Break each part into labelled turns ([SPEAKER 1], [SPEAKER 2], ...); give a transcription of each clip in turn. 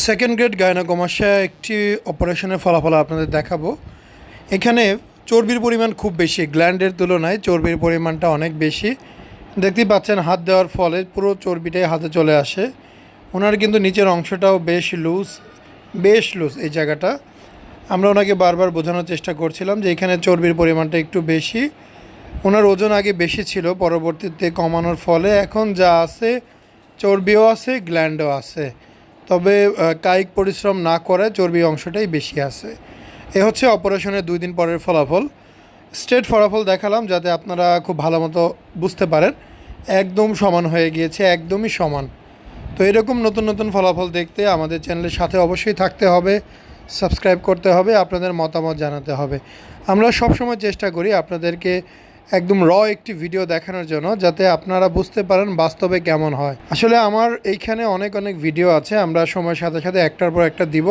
[SPEAKER 1] Second grade গায়নাকমাশা একটি অপারেশনের ফলাফল আপনাদের দেখাবো। এখানে চর্বির পরিমাণ খুব বেশি গ্ল্যান্ডের তুলনায় চর্বির পরিমাণটা অনেক বেশি। দেখতেই পাচ্ছেন, হাত দেওয়ার ফলে পুরো চর্বিটাই হাতে চলে আসে। ওনার কিন্তু নিচের অংশটাও বেশ লুজ বেশ লুজ এই জায়গাটা। আমরা ওনাকে বারবার বোঝানোর চেষ্টা করছিলাম যে এখানে চর্বির পরিমাণটা একটু বেশি। ওনার ওজন আগে বেশি ছিল, পরবর্তীতে কমানোর ফলে এখন যা আছে, চর্বিও আছে গ্ল্যান্ডও আছে। তবে কায়িক পরিশ্রম না করে চর্বি অংশটাই বেশি আছে। এ হচ্ছে অপারেশনের দুই দিন পরের ফলাফল। স্ট্রেট ফলাফল দেখালাম যাতে আপনারা খুব ভালো মতো বুঝতে পারেন। একদম সমান হয়ে গিয়েছে, একদমই সমান। তো এরকম নতুন নতুন ফলাফল দেখতে আমাদের চ্যানেলের সাথে অবশ্যই থাকতে হবে, সাবস্ক্রাইব করতে হবে, আপনাদের মতামত জানাতে হবে। আমরা সবসময় চেষ্টা করি আপনাদেরকে একদম র একটি ভিডিও দেখানোর জন্য যাতে আপনারা বুঝতে পারেন বাস্তবে কেমন হয়। আসলে আমার এইখানে অনেক অনেক ভিডিও আছে, আমরা সময়ের সাথে সাথে একটার পর একটা দিব।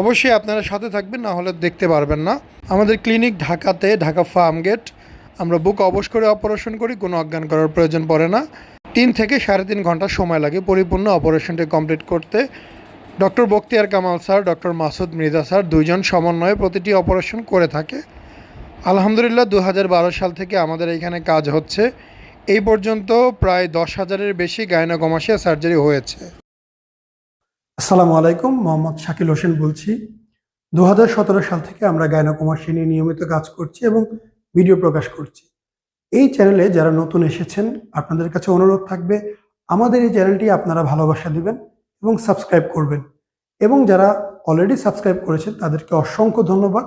[SPEAKER 1] অবশ্যই আপনারা সাথে থাকবেন, না হলে দেখতে পারবেন না। আমাদের ক্লিনিক ঢাকাতে, ঢাকা ফার্ম গেট আমরা বুক অবশ করে অপারেশন করি, কোনো অজ্ঞান করার প্রয়োজন পড়ে না। তিন থেকে সাড়ে তিন ঘণ্টা সময় লাগে পরিপূর্ণ অপারেশনটি কমপ্লিট করতে। Doctor Bakhtiar Kamal sir doctor Masud Mridha sir দুইজন সমন্বয়ে প্রতিটি অপারেশন করে থাকে। আলহামদুলিল্লাহ দু হাজার বারো সাল থেকে আমাদের এইখানে কাজ হচ্ছে। এই পর্যন্ত প্রায় দশ হাজারের বেশি গায়নাকমাসিয়া সার্জারি হয়েছে।
[SPEAKER 2] আসসালামু আলাইকুম, মোহাম্মদ শাকিল হোসেন বলছি। দু হাজার সতেরো সাল থেকে আমরা গায়নাকুমাসী নিয়ে নিয়মিত কাজ করছি এবং ভিডিও প্রকাশ করছি। এই চ্যানেলে যারা নতুন এসেছেন, আপনাদের কাছে অনুরোধ থাকবে, আমাদের এই চ্যানেলটি আপনারা ভালোবাসা দিবেন এবং সাবস্ক্রাইব করবেন। এবং যারা অলরেডি সাবস্ক্রাইব করেছেন, তাদেরকে অসংখ্য ধন্যবাদ।